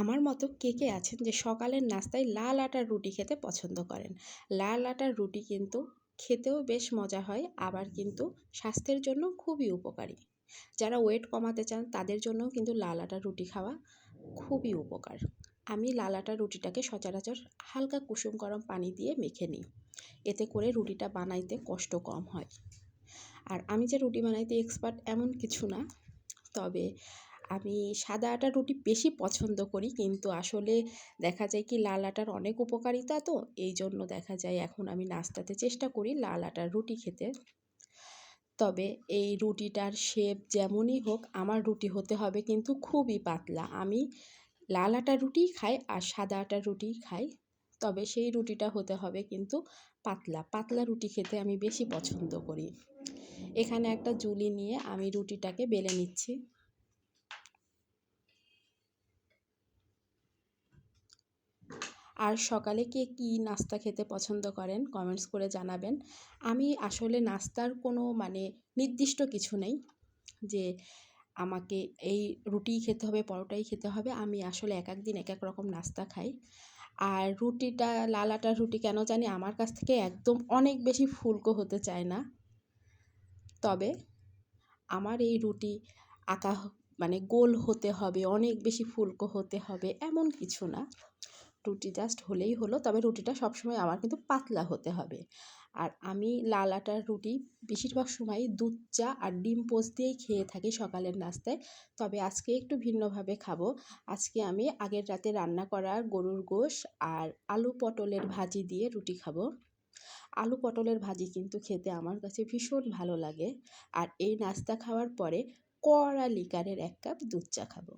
আমার মতো কে কে আছেন যে সকালের নাস্তায় লাল আটার রুটি খেতে পছন্দ করেন? লাল আটার রুটি কিন্তু খেতেও বেশ মজা হয়, আবার কিন্তু স্বাস্থ্যের জন্য খুবই উপকারী। যারা ওয়েট কমাতে চান, তাদের জন্যও কিন্তু লাল আটার রুটি খাওয়া খুবই উপকার। আমি লাল আটার রুটিটাকে সচরাচর হালকা কুসুম গরম পানি দিয়ে মেখে নিই। এতে করে রুটিটা বানাইতে কষ্ট কম হয়। আর আমি যে রুটি বানাইতে এক্সপার্ট এমন কিছু না, তবে আমি সাদা আটার রুটি বেশি পছন্দ করি। কিন্তু আসলে দেখা যায় কি লাল আটার অনেক উপকারিতা তো, এই জন্য দেখা যায় এখন আমি নাস্তাতে চেষ্টা করি লাল আটার রুটি খেতে। তবে এই রুটিটার শেপ যেমনই হোক, আমার রুটি হতে হবে কিন্তু খুবই পাতলা। আমি লাল আটার রুটিই খাই আর সাদা আটার রুটিই খাই, তবে সেই রুটিটা হতে হবে কিন্তু পাতলা। পাতলা রুটি খেতে আমি বেশি পছন্দ করি। এখানে একটা জুলি নিয়ে আমি রুটিটাকে বেলে নিচ্ছি। আর সকালে কে কী নাস্তা খেতে পছন্দ করেন কমেন্টস করে জানাবেন। আমি আসলে নাস্তার কোনো মানে নির্দিষ্ট কিছু নেই যে আমাকে এই রুটিই খেতে হবে, পরোটাই খেতে হবে। আমি আসলে এক এক দিন এক এক রকম নাস্তা খাই। আর রুটিটা লাল আটার রুটি কেন জানি আমার কাছ থেকে একদম অনেক বেশি ফুলকো হতে চায় না। তবে আমার এই রুটি আঁকা মানে গোল হতে হবে, অনেক বেশি ফুলকো হতে হবে এমন কিছু না। রুটি জাস্ট হলেই হলো, তবে রুটিটা সবসময় আমার কিন্তু পাতলা হতে হবে। আর আমি লাল আটার রুটি বেশিরভাগ সময় দুধ, চা আর ডিম পোস্ট দিয়েই খেয়ে থাকি সকালের নাস্তায়। তবে আজকে একটু ভিন্নভাবে খাব। আজকে আমি আগের রাতে রান্না করা গরুর গোশ আর আলু পটলের ভাজি দিয়ে রুটি খাব। আলু পটলের ভাজি কিন্তু খেতে আমার কাছে ভীষণ ভালো লাগে। আর এই নাস্তা খাওয়ার পরে কড়া লিকারের এক কাপ দুধ চা খাব।